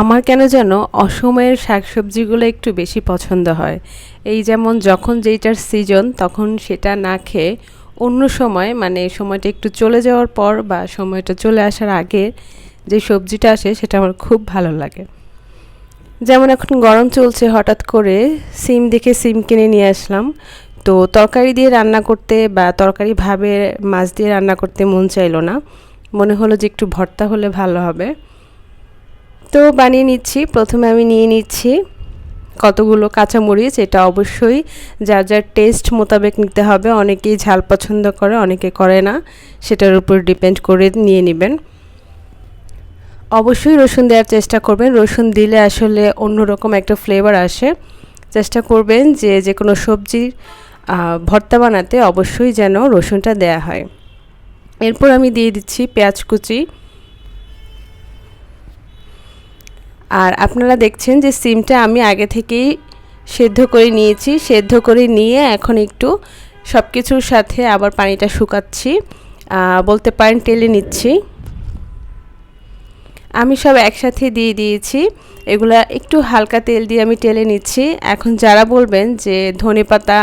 আমার কেন যেন অসময়ের শাকসবজিগুলো একটু বেশি পছন্দ হয়। এই যেমন যখন যেইটার সিজন তখন সেটা না খেয়ে অন্য সময় মানে সময়টা একটু চলে যাওয়ার পর বা সময়টা চলে আসার আগে যে সবজিটা আসে, সেটা আমার খুব ভালো লাগে। যেমন এখন গরম চলছে, হঠাৎ করে সিম দেখে সিম কিনে নিয়ে আসলাম। তো তরকারি দিয়ে রান্না করতে বা তরকারি ভাবে মাছ দিয়ে রান্না করতে মন চাইলো না। মনে হলো যে একটু ভর্তা হলে ভালো হবে। তো বানিয়ে নিচ্ছি। প্রথমে আমি নিয়ে নিচ্ছি কতগুলো কাঁচামরিচ। এটা অবশ্যই যার যার টেস্ট মোতাবেক নিতে হবে। অনেকেই ঝাল পছন্দ করে, অনেকে করে না। সেটার উপর ডিপেন্ড করে নিয়ে নেবেন। অবশ্যই রসুন দেওয়ার চেষ্টা করবেন। রসুন দিলে আসলে অন্যরকম একটা ফ্লেভার আসে। চেষ্টা করবেন যে যে কোনো সবজির ভর্তা বানাতে অবশ্যই যেন রসুনটা দেয়া হয়। এরপর আমি দিয়ে দিচ্ছি পেঁয়াজ কুচি। আর আপনারা দেখছেন যে সিমটা আমি আগে থেকেই সেদ্ধ করে নিয়েছি। সেদ্ধ করে নিয়ে এখন একটু সব কিছুর সাথে আবার পানিটা শুকাচ্ছি। বলতে পারেন টেলে নিচ্ছি। আমি সব একসাথে দিয়ে দিয়েছি। এগুলা একটু হালকা তেল দিয়ে আমি টেলে নিচ্ছি। এখন যারা বলবেন যে ধনে পাতা,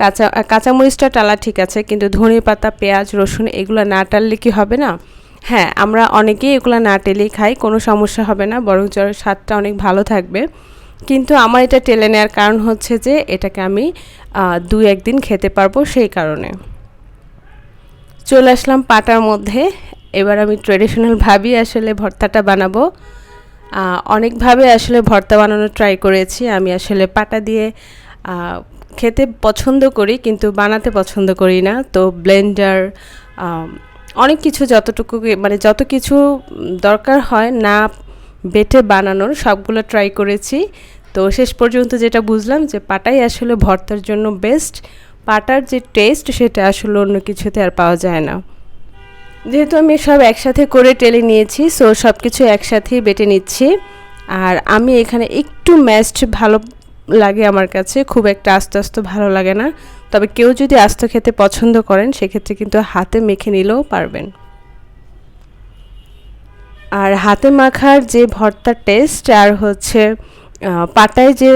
কাঁচা, কাঁচামরিচটা টালা ঠিক আছে, কিন্তু ধনে পাতা, পেঁয়াজ, রসুন এগুলো না টাললে কি হবে না? হ্যাঁ আমরা অনেকেই এগুলো না টেলেই খাই, কোনো সমস্যা হবে না বরং জ্বরের স্বাদটা অনেক ভালো থাকবে। কিন্তু আমার এটা টেলে নেওয়ার কারণ হচ্ছে যে, এটাকে আমি দুই একদিন খেতে পারব সেই কারণে। চলে আসলাম পাটার মধ্যে, এবার আমি ট্রেডিশনালভাবেই আসলে ভর্তাটা বানাবো। অনেকভাবে আসলে ভর্তা বানানোর ট্রাই করেছি, আমি আসলে পাটা দিয়ে খেতে পছন্দ করি, কিন্তু বানাতে পছন্দ করি না। তো ব্লেন্ডার অনেক কিছু যতটুকু মানে যত কিছু দরকার হয় না বেটে বানানোর সবগুলো ট্রাই করেছি। তো শেষ পর্যন্ত যেটা বুঝলাম যে পাটাই আসলে ভর্তার জন্য বেস্ট পাটার যে টেস্ট সেটা আসলে অন্য কিছুতে আর পাওয়া যায় না। যেহেতু আমি সব একসাথে করে টেলে নিয়েছি সো সব কিছু একসাথেই বেটে নিচ্ছি। আর আমি এখানে একটু ম্যাস্ট ভালো লাগে আমার কাছে, খুব একটা আস্তে আস্তে ভালো লাগে না। তবে কেউ যদি আস্ত খেতে পছন্দ করেন, সেক্ষেত্রে কিন্তু হাতে মেখে নিলেও পারবেন। আর হাতে মাখার যে ভর্তার টেস্ট আর হচ্ছে পাটায় যে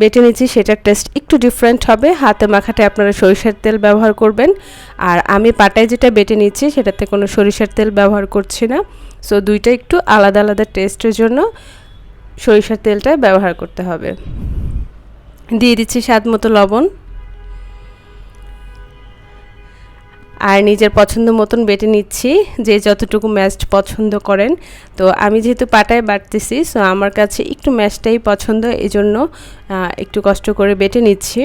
বেটে নিচ্ছি, সেটার টেস্ট একটু ডিফারেন্ট হবে। হাতে মাখাতে আপনারা সরিষার তেল ব্যবহার করবেন। আর আমি পাটায় যেটা বেটে নিচ্ছি, সেটাতে কোনো সরিষার তেল ব্যবহার করছি না। সো দুইটা একটু আলাদা আলাদা টেস্টের জন্য সরিষার তেলটা ব্যবহার করতে হবে। দিয়ে দিচ্ছি স্বাদ মতো লবণ। আর নিজের পছন্দ মতন বেটে নিচ্ছি, যে যতটুকু ম্যাশড পছন্দ করেন। তো আমি যেহেতু পাটায় বাটতেছি সো আমার কাছে একটু ম্যাশটাই পছন্দ এই জন্য একটু কষ্ট করে বেটে নিচ্ছি।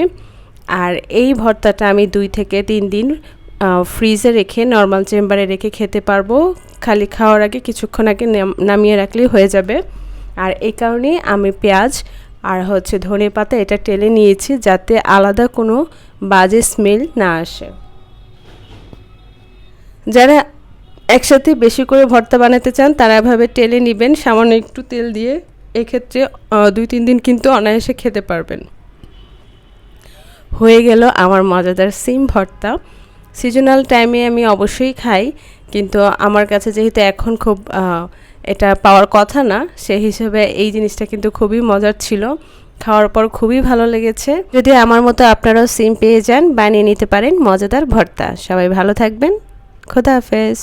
আর এই ভর্তাটা আমি দুই থেকে তিন দিন ফ্রিজে রেখে নর্মাল চেম্বারে রেখে খেতে পারব। খালি খাওয়ার আগে কিছুক্ষণ আগে নামিয়ে রাখলেই হয়ে যাবে। আর এই কারণেই আমি পেঁয়াজ আর হচ্ছে ধনে পাতা এটা টেলে নিয়েছি যাতে আলাদা কোনো বাজে স্মেল না আসে। যারা একসাথে বেশি করে ভর্তা বানাতে চান, তারা এভাবে টেলে নেবেন। সামান্য একটু তেল দিয়ে এক্ষেত্রে দুই তিন দিন কিন্তু অনায়াসে খেতে পারবেন। হয়ে গেল আমার মজাদার সিম ভর্তা। সিজনাল টাইমে আমি অবশ্যই খাই। কিন্তু আমার কাছে যেহেতু এখন খুব এটা পাওয়ার কথা না, সেই হিসেবে এই জিনিসটা কিন্তু খুবই মজার ছিল। খাওয়ার পর খুবই ভালো লেগেছে। যদি আমার মতো আপনারাও সিম পেয়ে যান, বানিয়ে নিতে পারেন মজাদার ভর্তা। সবাই ভালো থাকবেন। খোদা হাফেজ।